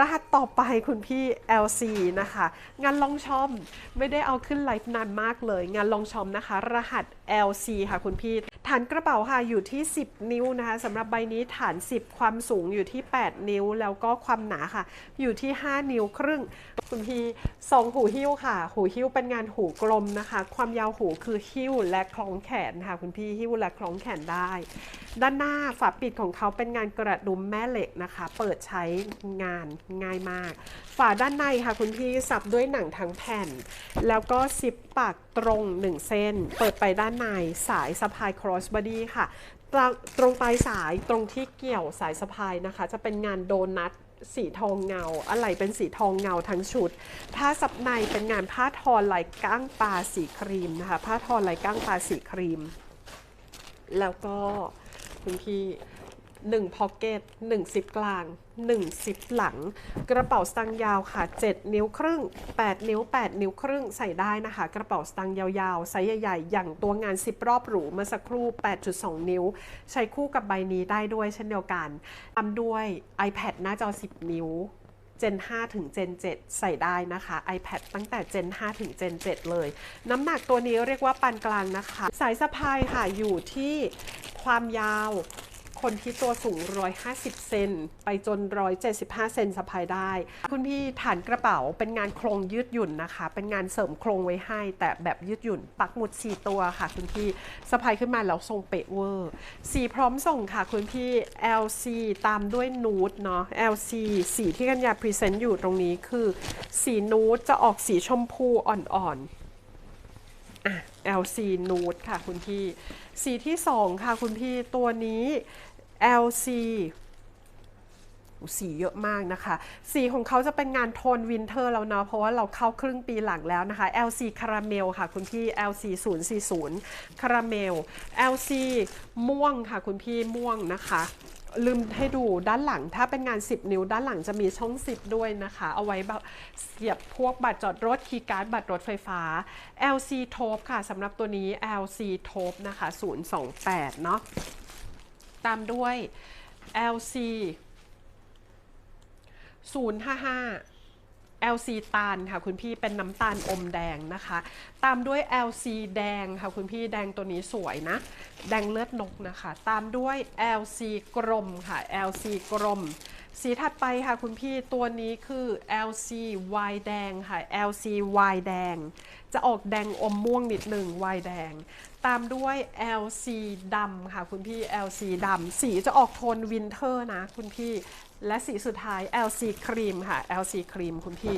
รหัสต่อไปคุณพี่ LC นะคะ งานลองชอมไม่ได้เอาขึ้นไลฟ์นานมากเลย งานลองชอมนะคะ รหัส LC ค่ะคุณพี่ ฐานกระเป๋าค่ะอยู่ที่ 10 นิ้วนะคะสำหรับใบนี้ฐาน 10 ความสูงอยู่ที่ 8 นิ้ว แล้วก็ความหนาค่ะ อยู่ที่ 5 นิ้วครึ่ง คุณพี่สองหูหิ้วค่ะ หูหิ้วเป็นงานหูกลมนะคะ ความยาวหูคือหิ้วและคล้องแขนค่ะ คุณพี่หิ้วและคล้องแขนได้ ด้านหน้าฝาปิดของเขาเป็นงานกระดุมแม่เหล็กนะคะ เปิดใช้งานง่ายมาก ฝาด้านในค่ะ คุณพี่สับด้วยหนังทั้งแผ่น แล้วก็ซิปปากตรง 1 เส้น เปิดไปด้านในสายสะพายสบอดี้ค่ะตรงตรงปลายสายตรงที่เกี่ยวสายสะพายนะคะ จะเป็นงานโดนัทสีทองเงา อะไรเป็นสีทองเงาทั้งชุด ผ้าซับในเป็นงานผ้าทอลายก้างปลาสีครีมนะคะ ผ้าทอลายก้างปลาสีครีม แล้วก็คุณพี่ 1พ็อกเก็ต1ซิปกลาง 1 ซิปหลัง กระเป๋าสตางค์ยาวค่ะ 7 นิ้วครึ่ง 8 นิ้ว 8 นิ้วครึ่งใส่ได้นะคะ กระเป๋าสตางค์ยาวๆไซส์ใหญ่ๆ อย่างตัวงาน10รอบหรูเมื่อสักครู่ 8.2 นิ้ว ใช้คู่กับใบนี้ได้ด้วยเช่นเดียวกันตามด้วย iPad หน้าจอ 10 นิ้ว Gen 5 ถึง Gen 7 ใส่ได้นะคะ iPad ตั้งแต่ Gen 5 ถึง Gen 7 เลย น้ำหนักตัวนี้เรียกว่าปานกลางนะคะ สายสะพายค่ะอยู่ที่ความยาว คนที่ตัวสูง 150 เซนไปจน 175 เซนสะพายได้ คุณพี่ฐานกระเป๋าเป็นงานโครงยืดหยุ่นนะคะ เป็นงานเสริมโครงไว้ให้ แต่แบบยืดหยุ่น ปักหมุด 4 ตัวค่ะ คุณพี่สะพายขึ้นมาแล้วทรงเป๊ะเวอร์ สีพร้อมส่งค่ะ คุณพี่ LC ตามด้วยนูดเนาะ LC สีที่กัญญาพรีเซนต์อยู่ตรงนี้คือ สีนูดจะออกสีชมพูอ่อนๆอะ LC Nude ค่ะคุณพี่ สีที่ 2 ค่ะคุณพี่ตัวนี้ LC สีเยอะมากนะคะ สีของเขาจะเป็นงานโทนวินเทอร์แล้วเนาะ เพราะว่าเราเข้าครึ่งปีหลังแล้วนะคะ LC คาราเมลค่ะคุณพี่ LC 040คาราเมล LC ม่วงค่ะคุณพี่ม่วงนะคะ ลืมให้ดูด้านหลัง ถ้าเป็นงาน 10 นิ้ว ด้านหลังจะมีช่อง 10 ด้วยนะคะ เอาไว้แบบเสียบพวกบัตรจอดรถคีย์การ์ดบัตรรถไฟฟ้า LC Top ค่ะสำหรับตัวนี้ LC Top นะคะ 028 เนาะ ตามด้วย LC 055 LC ตาลค่ะคุณพี่เป็นน้ำตาลอมแดงนะคะ ตามด้วย LC แดงค่ะคุณพี่แดงตัวนี้สวยนะ แดงเลือดนกนะคะ ตามด้วย LC กรมค่ะ LC กรม สีถัดไปค่ะคุณพี่ตัวนี้คือ LC Y แดงค่ะ LC Y แดง จะออกแดงอมม่วงนิดหนึ่ง Y แดง ตามด้วย LC ดำค่ะคุณพี่ LC ดำสีจะออกโทนวินเทอร์นะคุณพี่ และสีสุดท้าย LC ครีมค่ะ LC ครีมคุณพี่